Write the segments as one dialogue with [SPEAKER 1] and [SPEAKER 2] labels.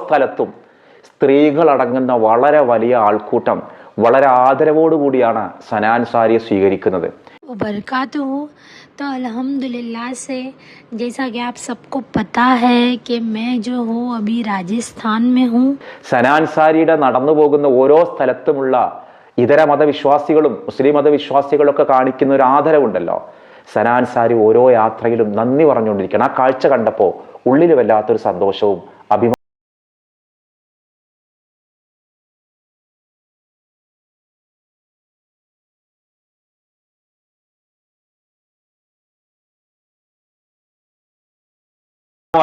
[SPEAKER 1] സ്ഥലത്തും സ്ത്രീകൾ അടങ്ങുന്ന വളരെ വലിയ ആൾക്കൂട്ടം വളരെ ആദരവോടുകൂടിയാണ് സനാൻ സാരിയെ സ്വീകരിക്കുന്നത്
[SPEAKER 2] वबरकातुहू तो अल्हम्दुलिल्लाह से जैसा कि आप सबको पता है कि मैं जो हूँ अभी राजस्थान में हूँ
[SPEAKER 1] സനാൻ സാരിയുടെ നടന്നു പോകുന്ന ഓരോ സ്ഥലത്തുമുള്ള ഇതര മതവിശ്വാസികളും മുസ്ലിം മതവിശ്വാസികളൊക്കെ കാണിക്കുന്ന ഒരു ആദരവുണ്ടല്ലോ സനാൻ സാരി ഓരോ യാത്രയിലും നന്ദി പറഞ്ഞുകൊണ്ടിരിക്കണം ആ കാഴ്ച കണ്ടപ്പോൾ ഉള്ളിൽ വല്ലാത്തൊരു സന്തോഷവും അഭിമാനവും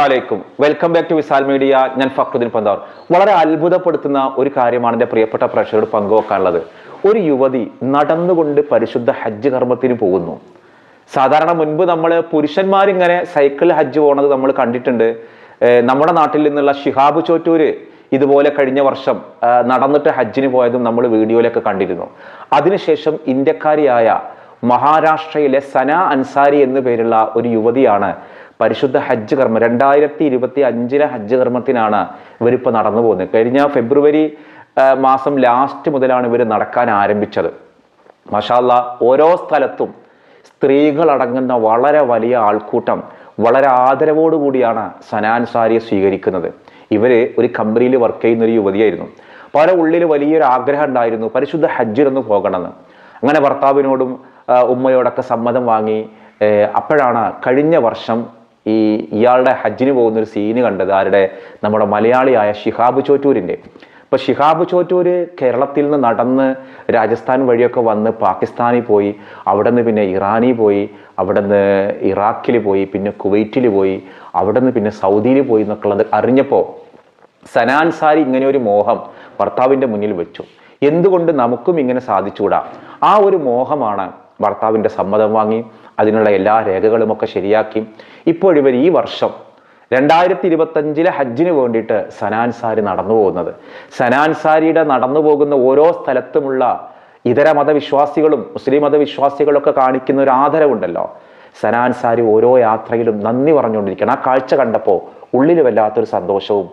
[SPEAKER 1] അലൈക്കും. Welcome back to Visal media ഞാൻ ഫക്രുദ്ദീൻ പന്താർ. വളരെ അത്ഭുതപ്പെടുത്തുന്ന ഒരു കാര്യമാണ് എന്റെ പ്രിയപ്പെട്ട പ്രേക്ഷകരോട് പങ്കുവെക്കാനുള്ളത്. ഒരു യുവതി നടന്നുകൊണ്ട് പരിശുദ്ധ ഹജ്ജ് കർമ്മത്തിന് പോകുന്നു. സാധാരണ മുൻപ് നമ്മൾ പുരുഷന്മാരിങ്ങനെ സൈക്കിൾ ഹജ്ജ് പോണത് നമ്മൾ കണ്ടിട്ടുണ്ട്. നമ്മുടെ നാട്ടിൽ നിന്നുള്ള ഷിഹാബ് ചോറ്റൂര് ഇതുപോലെ കഴിഞ്ഞ വർഷം നടന്നിട്ട് ഹജ്ജിന് പോയതും നമ്മൾ വീഡിയോയിലൊക്കെ കണ്ടിരുന്നു. അതിനുശേഷം ഇന്ത്യക്കാരിയായ മഹാരാഷ്ട്രയിലെ സന അൻസാരി എന്നു പേരുള്ള ഒരു യുവതിയാണ് പരിശുദ്ധ ഹജ്ജ് കർമ്മം. രണ്ടായിരത്തി ഇരുപത്തി അഞ്ചിലെ ഹജ്ജ് കർമ്മത്തിനാണ് ഇവരിപ്പോൾ നടന്നു പോകുന്നത്. കഴിഞ്ഞ ഫെബ്രുവരി മാസം ലാസ്റ്റ് മുതലാണ് ഇവർ നടക്കാൻ ആരംഭിച്ചത്. മഷാല്ല ഓരോ സ്ഥലത്തും സ്ത്രീകളടങ്ങുന്ന വളരെ വലിയ ആൾക്കൂട്ടം വളരെ ആദരവോടുകൂടിയാണ് സനാൻ സാരിയെ സ്വീകരിക്കുന്നത്. ഇവർ ഒരു കമ്പനിയിൽ വർക്ക് ചെയ്യുന്ന ഒരു യുവതിയായിരുന്നു. അവരുടെ ഉള്ളിൽ വലിയൊരു ആഗ്രഹം ഉണ്ടായിരുന്നു പരിശുദ്ധ ഹജ്ജിലൊന്ന് പോകണമെന്ന്. അങ്ങനെ ഭർത്താവിനോടും ഉമ്മയോടൊക്കെ സമ്മതം വാങ്ങി അപ്പോഴാണ് കഴിഞ്ഞ വർഷം ഈ ഇയാളുടെ ഹജ്ജിന് പോകുന്ന ഒരു സീന് കണ്ടത് ആരുടെ? നമ്മുടെ മലയാളിയായ ഷിഹാബ് ചോറ്റൂരിന്റെ. ഇപ്പൊ ഷിഹാബ് ചോറ്റൂര് കേരളത്തിൽ നിന്ന് നടന്ന് രാജസ്ഥാൻ വഴിയൊക്കെ വന്ന് പാകിസ്ഥാനിൽ പോയി അവിടെ നിന്ന് പിന്നെ ഇറാനിൽ പോയി അവിടെ നിന്ന് ഇറാഖിൽ പോയി പിന്നെ കുവൈറ്റിൽ പോയി അവിടെ നിന്ന് പിന്നെ സൗദിയിൽ പോയി എന്നൊക്കെയുള്ളത് അറിഞ്ഞപ്പോൾ സനാൻ സാരി ഇങ്ങനെ ഒരു മോഹം ഭർത്താവിന്റെ മുന്നിൽ വെച്ചു. എന്തുകൊണ്ട് നമുക്കും ഇങ്ങനെ സാധിച്ചുകൂടാ? ആ ഒരു മോഹമാണ് ഭർത്താവിന്റെ സമ്മതം വാങ്ങി അതിനുള്ള എല്ലാ രേഖകളുമൊക്കെ ശരിയാക്കി. ഇപ്പോഴിവർ ഈ വർഷം രണ്ടായിരത്തി ഇരുപത്തഞ്ചിലെ ഹജ്ജിന് വേണ്ടിയിട്ട് സനാൻസാരി നടന്നു പോകുന്നത്. സനാൻസാരിയുടെ നടന്നു പോകുന്ന ഓരോ സ്ഥലത്തുമുള്ള ഇതര മതവിശ്വാസികളും മുസ്ലിം മതവിശ്വാസികളൊക്കെ കാണിക്കുന്ന ഒരു ആദരവുണ്ടല്ലോ. സനാൻസാരി ഓരോ യാത്രയിലും നന്ദി പറഞ്ഞുകൊണ്ടിരിക്കണം ആ കാഴ്ച കണ്ടപ്പോൾ ഉള്ളിൽ വല്ലാത്തൊരു സന്തോഷവും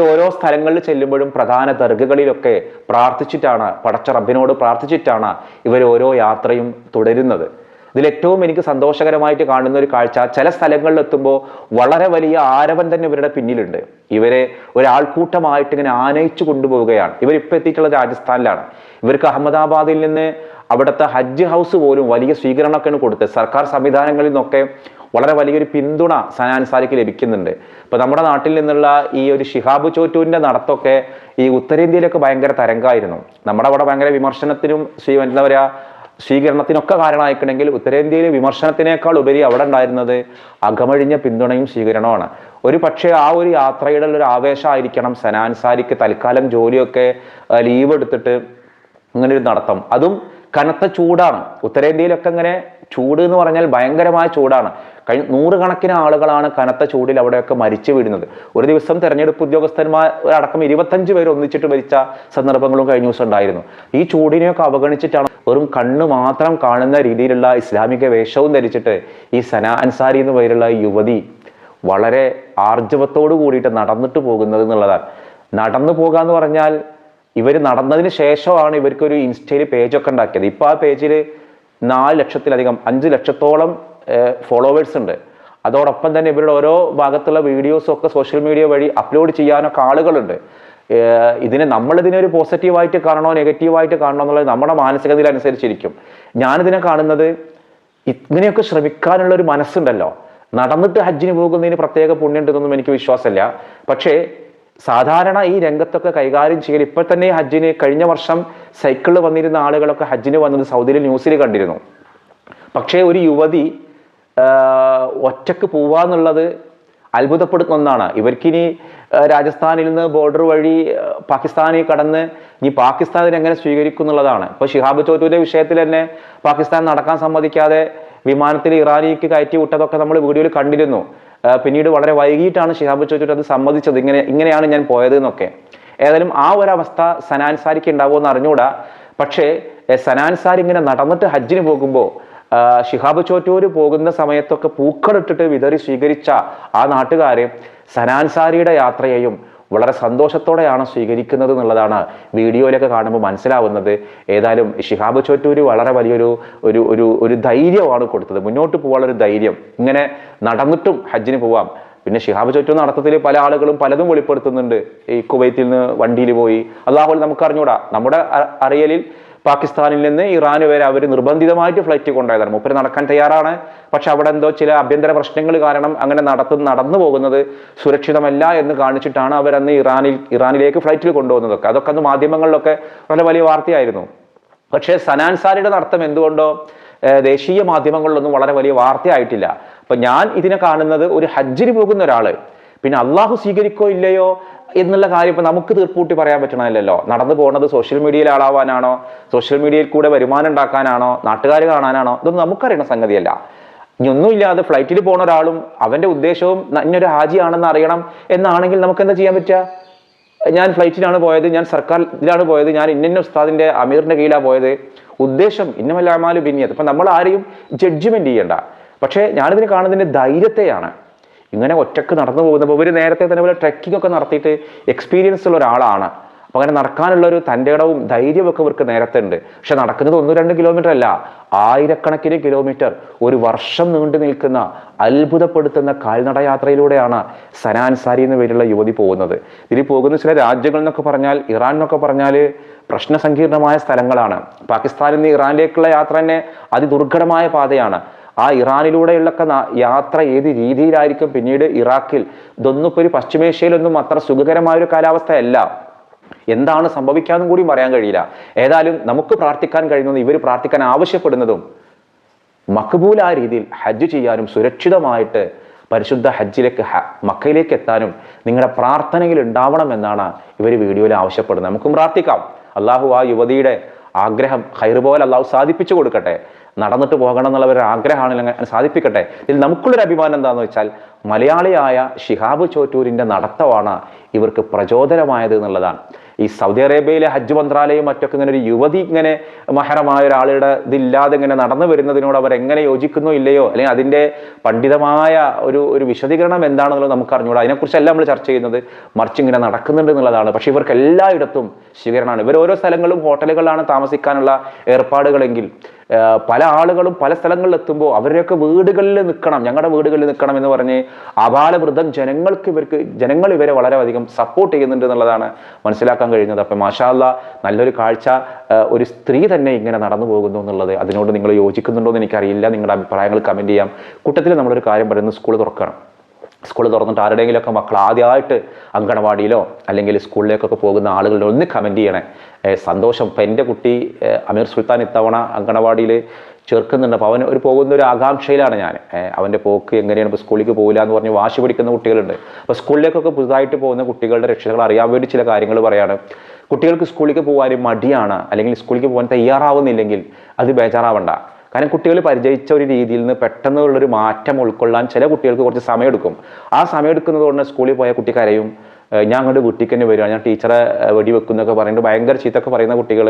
[SPEAKER 1] ഓരോ സ്ഥലങ്ങളിൽ ചെല്ലുമ്പോഴും പ്രധാന ദർഗകളിലൊക്കെ പ്രാർത്ഥിച്ചിട്ടാണ് പടച്ച റബ്ബിനോട് പ്രാർത്ഥിച്ചിട്ടാണ് ഇവർ ഓരോ യാത്രയും തുടരുന്നത്. ഇതിൽ ഏറ്റവും എനിക്ക് സന്തോഷകരമായിട്ട് കാണുന്ന ഒരു കാഴ്ച ചില സ്ഥലങ്ങളിൽ എത്തുമ്പോൾ വളരെ വലിയ ആരവൻ തന്നെ ഇവരുടെ പിന്നിലുണ്ട്. ഇവരെ ഒരാൾക്കൂട്ടമായിട്ട് ഇങ്ങനെ ആനയിച്ചു കൊണ്ടുപോവുകയാണ്. ഇവരിപ്പോൾ എത്തിയിട്ടുള്ളത് രാജസ്ഥാനിലാണ്. ഇവർക്ക് അഹമ്മദാബാദിൽ നിന്ന് അവിടുത്തെ ഹജ്ജ് ഹൗസ് പോലും വലിയ സ്വീകരണമൊക്കെയാണ് കൊടുത്തത്. സർക്കാർ സംവിധാനങ്ങളിൽ നിന്നൊക്കെ വളരെ വലിയൊരു പിന്തുണ സനാൻ സാരിക്ക് ലഭിക്കുന്നുണ്ട്. ഇപ്പോൾ നമ്മുടെ നാട്ടിൽ നിന്നുള്ള ഈ ഒരു ഷിഹാബ് ചോറ്റൂരിന്റെ നടത്തൊക്കെ ഈ ഉത്തരേന്ത്യയിലൊക്കെ ഭയങ്കര തരംഗമായിരുന്നു നമ്മുടെ അവിടെ ഭയങ്കര വിമർശനത്തിനും ശ്രീ എന്താ പറയുക സ്വീകരണത്തിനൊക്കെ കാരണമായിക്കണമെങ്കിൽ ഉത്തരേന്ത്യയിൽ വിമർശനത്തിനേക്കാൾ ഉപരി അവിടെ ഉണ്ടായിരുന്നത് അകമഴിഞ്ഞ പിന്തുണയും സ്വീകരണമാണ് ഒരു പക്ഷേ ആ ഒരു യാത്രയുടെ ഒരു ആവേശമായിരിക്കണം സനാൻസാരിക്ക് തൽക്കാലം ജോലിയൊക്കെ ലീവ് എടുത്തിട്ട് അങ്ങനെ ഒരു നടത്തം. അതും കനത്ത ചൂടാണ്. ഉത്തരേന്ത്യയിലൊക്കെ ഇങ്ങനെ ചൂട് എന്ന് പറഞ്ഞാൽ ഭയങ്കരമായ ചൂടാണ്. കഴിഞ്ഞ നൂറുകണക്കിന് ആളുകളാണ് കനത്ത ചൂടിൽ അവിടെയൊക്കെ മരിച്ചു വീഴുന്നത്. ഒരു ദിവസം തെരഞ്ഞെടുപ്പ് ഉദ്യോഗസ്ഥന്മാർ അടക്കം ഇരുപത്തഞ്ച് പേര് ഒന്നിച്ചിട്ട് മരിച്ച സന്ദർഭങ്ങളും കഴിഞ്ഞ ദിവസം ഉണ്ടായിരുന്നു. ഈ ചൂടിനെയൊക്കെ അവഗണിച്ചിട്ടാണ് വെറും കണ്ണ് മാത്രം കാണുന്ന രീതിയിലുള്ള ഇസ്ലാമിക വേഷവും ധരിച്ചിട്ട് ഈ സന അൻസാരി എന്ന് പേരുള്ള യുവതി വളരെ ആർജവത്തോടു കൂടിയിട്ട് നടന്നിട്ട് പോകുന്നത് എന്നുള്ളതാണ്. നടന്നു പോകുക എന്ന് പറഞ്ഞാൽ ഇവർ നടന്നതിന് ശേഷമാണ് ഇവർക്കൊരു ഇൻസ്റ്റയിൽ പേജൊക്കെ ഉണ്ടാക്കിയത്. ഇപ്പോൾ ആ പേജിൽ നാല് ലക്ഷത്തിലധികം അഞ്ച് ലക്ഷത്തോളം ഫോളോവേഴ്സ് ഉണ്ട്. അതോടൊപ്പം തന്നെ ഇവരുടെ ഓരോ ഭാഗത്തുള്ള വീഡിയോസും ഒക്കെ സോഷ്യൽ മീഡിയ വഴി അപ്ലോഡ് ചെയ്യാനൊക്കെ ആളുകളുണ്ട്. ഇതിനെ നമ്മളിതിനെ ഒരു പോസിറ്റീവായിട്ട് കാണണോ നെഗറ്റീവായിട്ട് കാണണോ എന്നുള്ളത് നമ്മുടെ മാനസികതയിൽ അനുസരിച്ചിരിക്കും. ഞാനിതിനെ കാണുന്നത് ഇങ്ങനെയൊക്കെ ശ്രമിക്കാനുള്ള ഒരു മനസ്സുണ്ടല്ലോ. നടന്നിട്ട് ഹജ്ജിന് പോകുന്നതിന് പ്രത്യേക പുണ്യം ഉണ്ടെന്നൊന്നും എനിക്ക് വിശ്വാസമില്ല. പക്ഷേ സാധാരണ ഈ രംഗത്തൊക്കെ കൈകാര്യം ചെയ്യൽ ഇപ്പോൾ തന്നെ ഹജ്ജിന് കഴിഞ്ഞ വർഷം സൈക്കിളിൽ വന്നിരുന്ന ആളുകളൊക്കെ ഹജ്ജിന് വന്നത് സൗദിയിൽ ന്യൂസിൽ കണ്ടിരുന്നു. പക്ഷേ ഒരു യുവതി ഒറ്റയ്ക്ക് പോവാന്നുള്ളത് അത്ഭുതപ്പെടുത്തുന്ന ഒന്നാണ്. ഇവർക്കിനി രാജസ്ഥാനിൽ നിന്ന് ബോർഡർ വഴി പാകിസ്ഥാനിൽ കടന്ന് ഇനി പാകിസ്ഥാനിൽ എങ്ങനെ സ്വീകരിക്കും എന്നുള്ളതാണ്. ഇപ്പോൾ ഷിഹാബ് ചോറ്റൂരിന്റെ വിഷയത്തിൽ തന്നെ പാകിസ്ഥാൻ നടക്കാൻ സമ്മതിക്കാതെ വിമാനത്തിൽ ഇറാനിക്ക് കയറ്റി വിട്ടതൊക്കെ നമ്മൾ വീഡിയോയിൽ കണ്ടിരുന്നു. പിന്നീട് വളരെ വൈകിട്ടാണ് ഷിഹാബ് ചോദിച്ചിട്ട് അത് സമ്മതിച്ചത്. ഇങ്ങനെ ഇങ്ങനെയാണ് ഞാൻ പോയത് എന്നൊക്കെ. ഏതായാലും ആ ഒരു അവസ്ഥ സനാൻസാരിക്ക് ഉണ്ടാവുമെന്ന് അറിഞ്ഞുകൂടാ പക്ഷേ സനാൻസാർ ഇങ്ങനെ നടന്നിട്ട് ഹജ്ജിന് പോകുമ്പോൾ ഷിഹാബ് ചോറ്റൂര് പോകുന്ന സമയത്തൊക്കെ പൂക്കളിട്ടിട്ട് വിതറി സ്വീകരിച്ച ആ നാട്ടുകാരെ സനാൻസാരിയുടെ യാത്രയെയും വളരെ സന്തോഷത്തോടെയാണ് സ്വീകരിക്കുന്നത് എന്നുള്ളതാണ് വീഡിയോയിലൊക്കെ കാണുമ്പോൾ മനസ്സിലാവുന്നത്. ഏതായാലും ഷിഹാബ് ചോറ്റൂര് വളരെ വലിയൊരു ഒരു ഒരു ഒരു ധൈര്യമാണ് കൊടുത്തത്. മുന്നോട്ട് പോകാനുള്ള ഒരു ധൈര്യം. ഇങ്ങനെ നടന്നിട്ടും ഹജ്ജിന് പോവാം. പിന്നെ ഷിഹാബ് ചോറ്റൂർ നടത്തത്തിൽ പല ആളുകളും പലതും വെളിപ്പെടുത്തുന്നുണ്ട്. ഈ കുവൈത്തിൽ നിന്ന് വണ്ടിയിൽ പോയി. അതാപോലെ നമുക്ക് അറിഞ്ഞൂടാ നമ്മുടെ അറിയലിൽ പാകിസ്ഥാനിൽ നിന്ന് ഇറാൻ വരെ അവർ നിർബന്ധിതമായിട്ട് ഫ്ലൈറ്റ് കൊണ്ടുപോയതാണ്. മൂപ്പര് നടക്കാൻ തയ്യാറാണ്. പക്ഷെ അവിടെ എന്തോ ചില ആഭ്യന്തര പ്രശ്നങ്ങൾ കാരണം അങ്ങനെ നടത്തു നടന്നു പോകുന്നത് സുരക്ഷിതമല്ല എന്ന് കാണിച്ചിട്ടാണ് അവരന്ന് ഇറാനിൽ ഇറാനിലേക്ക് ഫ്ലൈറ്റിൽ കൊണ്ടുപോകുന്നതൊക്കെ. അതൊക്കെ അന്ന് മാധ്യമങ്ങളിലൊക്കെ വളരെ വലിയ വാർത്തയായിരുന്നു. പക്ഷേ സനാൻസാരിയുടെ നടത്തം എന്തുകൊണ്ടോ ദേശീയ മാധ്യമങ്ങളിലൊന്നും വളരെ വലിയ വാർത്തയായിട്ടില്ല. അപ്പൊ ഞാൻ ഇതിനെ കാണുന്നത് ഒരു ഹജ്ജിന് പോകുന്ന ഒരാൾ. പിന്നെ അള്ളാഹു സ്വീകരിക്കോ ഇല്ലയോ? എന്നുള്ള കാര്യം ഇപ്പം നമുക്ക് തീർപ്പൂട്ടി പറയാൻ പറ്റണമല്ലോ നടന്നു പോകുന്നത് സോഷ്യൽ മീഡിയയിൽ ആളാവാനാണോ? സോഷ്യൽ മീഡിയയിൽ കൂടെ വരുമാനം ഉണ്ടാക്കാനാണോ? നാട്ടുകാർ കാണാനാണോ? ഇതൊന്നും നമുക്കറിയണ സംഗതിയല്ല. ഇനി ഒന്നുമില്ലാതെ ഫ്ലൈറ്റിൽ പോണ ഒരാളും അവന്റെ ഉദ്ദേശവും ഇന്നൊരു ഹാജിയാണെന്ന് അറിയണം എന്നാണെങ്കിൽ നമുക്ക് എന്താ ചെയ്യാൻ പറ്റുക? ഞാൻ ഫ്ലൈറ്റിലാണ് പോയത് ഞാൻ സർക്കാർ ഇതിലാണ് പോയത് ഞാൻ ഇന്ന ഉസ്താദിന്റെ അമീറിന്റെ കീഴിലാണ് പോയത്. ഉദ്ദേശം ഇന്നമല്ലാമാലും പിന്നെയത് അപ്പം നമ്മൾ ആരെയും ജഡ്ജ്മെന്റ് ചെയ്യണ്ട. പക്ഷേ ഞാനിതിന് കാണുന്നതിന്റെ ധൈര്യത്തെയാണ്. ഇങ്ങനെ ഒറ്റയ്ക്ക് നടന്നു പോകുന്നപ്പോൾ ഇവർ നേരത്തെ തന്നെ പോലെ ട്രക്കിംഗ് ഒക്കെ നടത്തിയിട്ട് എക്സ്പീരിയൻസ് ഉള്ള ഒരാളാണ്. അപ്പൊ അങ്ങനെ നടക്കാനുള്ള ഒരു തന്റെ ഇടവും ധൈര്യമൊക്കെ ഇവർക്ക് നേരത്തെ ഉണ്ട്. പക്ഷെ നടക്കുന്നത് ഒന്ന് രണ്ട് കിലോമീറ്റർ അല്ല. ആയിരക്കണക്കിന് കിലോമീറ്റർ ഒരു വർഷം നീണ്ടു നിൽക്കുന്ന അത്ഭുതപ്പെടുത്തുന്ന കാൽനട യാത്രയിലൂടെയാണ് സനാൻസാരി എന്ന പേരുള്ള യുവതി പോകുന്നത്. ഇതിൽ പോകുന്ന ചില രാജ്യങ്ങൾ എന്നൊക്കെ പറഞ്ഞാൽ ഇറാൻ എന്നൊക്കെ പറഞ്ഞാൽ പ്രശ്നസങ്കീർണമായ സ്ഥലങ്ങളാണ്. പാകിസ്ഥാനിൽ നിന്ന് ഇറാനിലേക്കുള്ള യാത്ര തന്നെ അതിദുർഘടമായ പാതയാണ്. ആ ഇറാനിലൂടെയുള്ള യാത്ര ഏത് രീതിയിലായിരിക്കും പിന്നീട് ഇറാഖിൽ? ഇതൊന്നും ഒരു പശ്ചിമേഷ്യയിലൊന്നും അത്ര സുഖകരമായ ഒരു കാലാവസ്ഥയല്ല. എന്താണ് സംഭവിക്കാന്നും കൂടി പറയാൻ കഴിയില്ല. ഏതായാലും നമുക്ക് പ്രാർത്ഥിക്കാൻ കഴിയുന്നത് ഇവർ പ്രാർത്ഥിക്കാൻ ആവശ്യപ്പെടുന്നതും മക്ബൂലായ രീതിയിൽ ഹജ്ജ് ചെയ്യാനും സുരക്ഷിതമായിട്ട് പരിശുദ്ധ ഹജ്ജിലേക്ക് മക്കയിലേക്ക് എത്താനും നിങ്ങളുടെ പ്രാർത്ഥനയിൽ ഉണ്ടാവണം എന്നാണ് ഇവർ വീഡിയോയിൽ ആവശ്യപ്പെടുന്നത്. നമുക്കും പ്രാർത്ഥിക്കാം. അള്ളാഹു ആ യുവതിയുടെ ആഗ്രഹം ഹൈറുപോലെ പോലെ അള്ളാഹു സാധിപ്പിച്ചു കൊടുക്കട്ടെ. നടന്നിട്ട് പോകണം എന്നുള്ള ഒരു ആഗ്രഹമാണ് അങ്ങനെ സാധിപ്പിക്കട്ടെ. ഇതിൽ നമുക്കുള്ളൊരു അഭിമാനം എന്താണെന്ന് വെച്ചാൽ മലയാളിയായ ഷിഹാബ് ചോറ്റൂരിന്റെ നടത്തമാണ് ഇവർക്ക് പ്രചോദനമായത് എന്നുള്ളതാണ്. ഈ സൗദി അറേബ്യയിലെ ഹജ്ജ് മന്ത്രാലയം മറ്റൊക്കെ ഇങ്ങനെ ഒരു യുവതി ഇങ്ങനെ മഹരമായ ഒരാളുടെ ഇതില്ലാതെ ഇങ്ങനെ നടന്നു വരുന്നതിനോട് അവർ എങ്ങനെ യോജിക്കുന്നു ഇല്ലയോ? അല്ലെങ്കിൽ അതിന്റെ പണ്ഡിതമായ ഒരു ഒരു വിശദീകരണം എന്താണെന്നുള്ളത് നമുക്ക് അറിഞ്ഞുകൂടാ. അതിനെക്കുറിച്ചല്ല നമ്മൾ ചർച്ച ചെയ്യുന്നത് മറിച്ച് ഇങ്ങനെ നടക്കുന്നുണ്ട് എന്നുള്ളതാണ്. പക്ഷേ ഇവർക്ക് എല്ലായിടത്തും സ്വീകരണമാണ്. ഇവർ ഓരോ സ്ഥലങ്ങളും ഹോട്ടലുകളിലാണ് താമസിക്കാനുള്ള ഏർപ്പാടുകളെങ്കിൽ പല ആളുകളും പല സ്ഥലങ്ങളിൽ എത്തുമ്പോൾ അവരുടെയൊക്കെ വീടുകളിൽ നിൽക്കണം ഞങ്ങളുടെ വീടുകളിൽ നിൽക്കണം എന്ന് പറഞ്ഞ് അപാലവൃദ്ധം ജനങ്ങൾക്ക് ഇവർക്ക് ജനങ്ങൾ ഇവരെ വളരെ അധികം സപ്പോർട്ട് ചെയ്യുന്നുണ്ട് എന്നുള്ളതാണ് മനസ്സിലാക്കാൻ കഴിയുന്നത് അപ്പം മാഷാല്ല നല്ലൊരു കാഴ്ച ഒരു സ്ത്രീ തന്നെ ഇങ്ങനെ നടന്നു പോകുന്നു എന്നുള്ളത് അതിനോട് നിങ്ങൾ യോജിക്കുന്നുണ്ടോ എന്ന് എനിക്കറിയില്ല. നിങ്ങളുടെ അഭിപ്രായങ്ങൾ കമന്റ് ചെയ്യാം. കൂട്ടത്തിൽ നമ്മളൊരു കാര്യം പറയുന്നത് സ്കൂൾ തുറക്കണം. സ്കൂൾ തുറന്നിട്ട് ആരുടെയെങ്കിലുമൊക്കെ മക്കൾ ആദ്യമായിട്ട് അങ്കണവാടിയിലോ അല്ലെങ്കിൽ സ്കൂളിലേക്കൊക്കെ പോകുന്ന ആളുകളുടെ ഒന്ന് കമന്റ് ചെയ്യണേ. സന്തോഷം. ഇപ്പം എന്റെ കുട്ടി അമീർ സുൽത്താൻ ഇത്തവണ അങ്കണവാടിയിൽ ചേർക്കുന്നുണ്ട്. അപ്പോൾ അവൻ ഒരു പോകുന്ന ഒരു ആകാംക്ഷയിലാണ് ഞാൻ. അവന്റെ പോക്ക് എങ്ങനെയാണ്? ഇപ്പോൾ സ്കൂളിലേക്ക് പോകില്ല എന്ന് പറഞ്ഞ് വാശി പിടിക്കുന്ന കുട്ടികളുണ്ട്. അപ്പോൾ സ്കൂളിലേക്കൊക്കെ പുതുതായിട്ട് പോകുന്ന കുട്ടികളുടെ രക്ഷിതാക്കൾ അറിയാൻ വേണ്ടി ചില കാര്യങ്ങൾ പറയാണ്. കുട്ടികൾക്ക് സ്കൂളിലേക്ക് പോകാൻ മടിയാണ്. അല്ലെങ്കിൽ സ്കൂളിലേക്ക് പോകാൻ തയ്യാറാവുന്നില്ലെങ്കിൽ അത് ബേജാറാവണ്ട. കാരണം കുട്ടികൾ പരിചയിച്ച ഒരു രീതിയിൽ നിന്ന് പെട്ടെന്നുള്ളൊരു മാറ്റം ഉൾക്കൊള്ളാൻ ചില കുട്ടികൾക്ക് കുറച്ച് സമയമെടുക്കും. ആ സമയമെടുക്കുന്നത് കൊണ്ട് സ്കൂളിൽ പോയ കുട്ടി കരയും. ഞാൻ അങ്ങോട്ട് വീട്ടിൽ തന്നെ വരിക. ഞാൻ ടീച്ചറെ വെടി വെടിവെക്കുന്നൊക്കെ പറഞ്ഞിട്ട് ഭയങ്കര ചീത്തൊക്കെ പറയുന്ന കുട്ടികൾ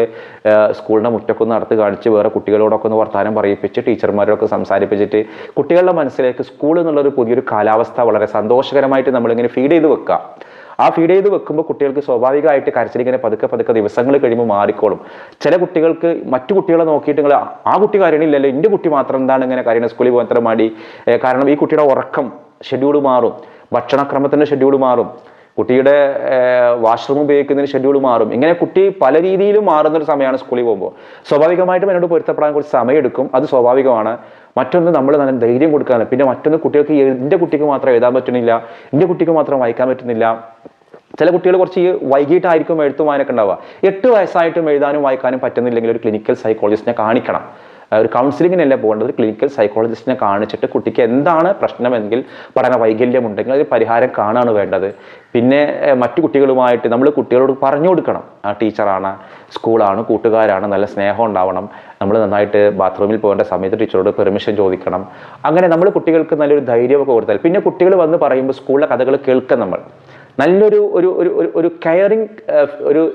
[SPEAKER 1] സ്കൂളിന്റെ മുറ്റക്കൊന്ന് നടത്ത് കാണിച്ച് വേറെ കുട്ടികളോടൊക്കെ ഒന്ന് വർത്താനം പറയിപ്പിച്ച് ടീച്ചർമാരോടൊക്കെ സംസാരിപ്പിച്ചിട്ട് കുട്ടികളുടെ മനസ്സിലേക്ക് സ്കൂൾ എന്നുള്ളൊരു പുതിയൊരു കാലാവസ്ഥ വളരെ സന്തോഷകരമായിട്ട് നമ്മളിങ്ങനെ ഫീഡ് ചെയ്ത് വെക്കുക. ആ ഫീഡ് ചെയ്ത് വെക്കുമ്പോൾ കുട്ടികൾക്ക് സ്വാഭാവികമായിട്ട് കരച്ചിലിങ്ങനെ പതുക്കെ പതുക്കെ ദിവസങ്ങൾ കഴിയുമ്പോൾ മാറിക്കോളും. ചില കുട്ടികൾക്ക് മറ്റു കുട്ടികളെ നോക്കിയിട്ട് നിങ്ങൾ ആ കുട്ടി കാര്യമില്ലല്ലോ എന്റെ കുട്ടി മാത്രം എന്താണ് ഇങ്ങനെ കാര്യങ്ങൾ സ്കൂളിൽ പോകാൻ ഇത്ര മടി. കാരണം ഈ കുട്ടിയുടെ ഉറക്കം ഷെഡ്യൂൾ മാറും. ഭക്ഷണക്രമത്തിന്റെ ഷെഡ്യൂൾ മാറും. കുട്ടിയുടെ വാഷ്റൂം ഉപയോഗിക്കുന്നതിന് ഷെഡ്യൂൾ മാറും. ഇങ്ങനെ കുട്ടി പല രീതിയിലും മാറുന്ന ഒരു സമയമാണ് സ്കൂളിൽ പോകുമ്പോൾ. സ്വാഭാവികമായിട്ടും എന്നോട് പൊരുത്തപ്പെടാൻ കുറച്ച് സമയമെടുക്കും. അത് സ്വാഭാവികമാണ്. മറ്റൊന്ന് നമ്മൾ നല്ല ധൈര്യം കൊടുക്കാണ്. പിന്നെ മറ്റൊന്ന് കുട്ടികൾക്ക് എന്റെ കുട്ടിക്ക് മാത്രം എഴുതാൻ പറ്റുന്നില്ല എന്റെ കുട്ടിക്ക് മാത്രം വായിക്കാൻ പറ്റുന്നില്ല. ചില കുട്ടികൾ കുറച്ച് വൈകിട്ടായിരിക്കും എഴുത്തും വായനൊക്കെ ഉണ്ടാവുക. എട്ട് വയസ്സായിട്ടും എഴുതാനും വായിക്കാനും പറ്റുന്നില്ലെങ്കിൽ ഒരു ക്ലിനിക്കൽ സൈക്കോളജിസ്റ്റിനെ കാണിക്കണം. ഒരു കൗൺസിലിങ്ങിനല്ല പോകേണ്ടത്? ക്ലിനിക്കൽ സൈക്കോളജിസ്റ്റിനെ കാണിച്ചിട്ട് കുട്ടിക്ക് എന്താണ് പ്രശ്നമെങ്കിൽ പഠന വൈകല്യമുണ്ടെങ്കിൽ അതിന് പരിഹാരം കാണാണ് വേണ്ടത്. പിന്നെ മറ്റു കുട്ടികളുമായിട്ട് നമ്മൾ കുട്ടികളോട് പറഞ്ഞു കൊടുക്കണം. ആ ടീച്ചറാണ് സ്കൂളാണ് കൂട്ടുകാരാണ് നല്ല സ്നേഹം ഉണ്ടാവണം. നമ്മൾ നന്നായിട്ട് ബാത്റൂമിൽ പോകേണ്ട സമയത്ത് ടീച്ചറോട് പെർമിഷൻ ചോദിക്കണം. അങ്ങനെ നമ്മൾ കുട്ടികൾക്ക് നല്ലൊരു ധൈര്യമൊക്കെ കൊടുത്താൽ പിന്നെ കുട്ടികൾ വന്ന് പറയുമ്പോൾ സ്കൂളിലെ കഥകൾ കേൾക്കാം നമ്മൾ. നല്ലൊരു ഒരു ഒരു ഒരു- ഒരു കെയറിങ് ഒരു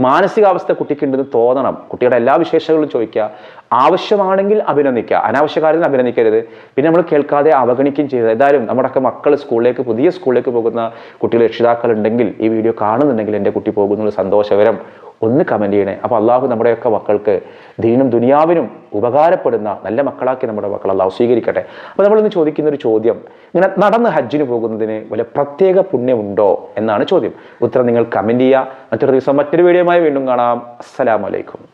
[SPEAKER 1] മാനസികാവസ്ഥ കുട്ടിക്കുണ്ടെന്ന് തോന്നണം. കുട്ടിയുടെ എല്ലാ വിശേഷങ്ങളും ചോദിക്കുക. ആവശ്യമാണെങ്കിൽ അഭിനന്ദിക്കുക. അനാവശ്യ കാര്യത്തിൽ അഭിനന്ദിക്കരുത്. പിന്നെ നമ്മൾ കേൾക്കാതെ അവഗണിക്കുകയും ചെയ്യരുത്. ഏതായാലും നമ്മുടെയൊക്കെ മക്കൾ സ്കൂളിലേക്ക് പുതിയ സ്കൂളിലേക്ക് പോകുന്ന കുട്ടികൾ രക്ഷിതാക്കൾ ഉണ്ടെങ്കിൽ ഈ വീഡിയോ കാണുന്നുണ്ടെങ്കിൽ എന്റെ കുട്ടി പോകുന്നുള്ള സന്തോഷകരം. ഒന്ന് കമന്റ് ചെയ്യണേ. അപ്പോൾ അള്ളാഹു നമ്മുടെയൊക്കെ മക്കൾക്ക് ദീനും ദുനിയാവിനും ഉപകാരപ്പെടുന്ന നല്ല മക്കളാക്കി നമ്മുടെ മക്കൾ അള്ളാഹു സ്വീകരിക്കട്ടെ. അപ്പോൾ നമ്മളിന്ന് ചോദിക്കുന്ന ഒരു ചോദ്യം. ഇങ്ങനെ നടന്ന് ഹജ്ജിന് പോകുന്നതിന് വല്ല പ്രത്യേക പുണ്യമുണ്ടോ എന്നാണ് ചോദ്യം. ഉത്തരം നിങ്ങൾ കമന്റ് ചെയ്യുക. മറ്റൊരു ദിവസം മറ്റൊരു വീഡിയോയുമായി വീണ്ടും കാണാം. അസ്സലാമലൈക്കും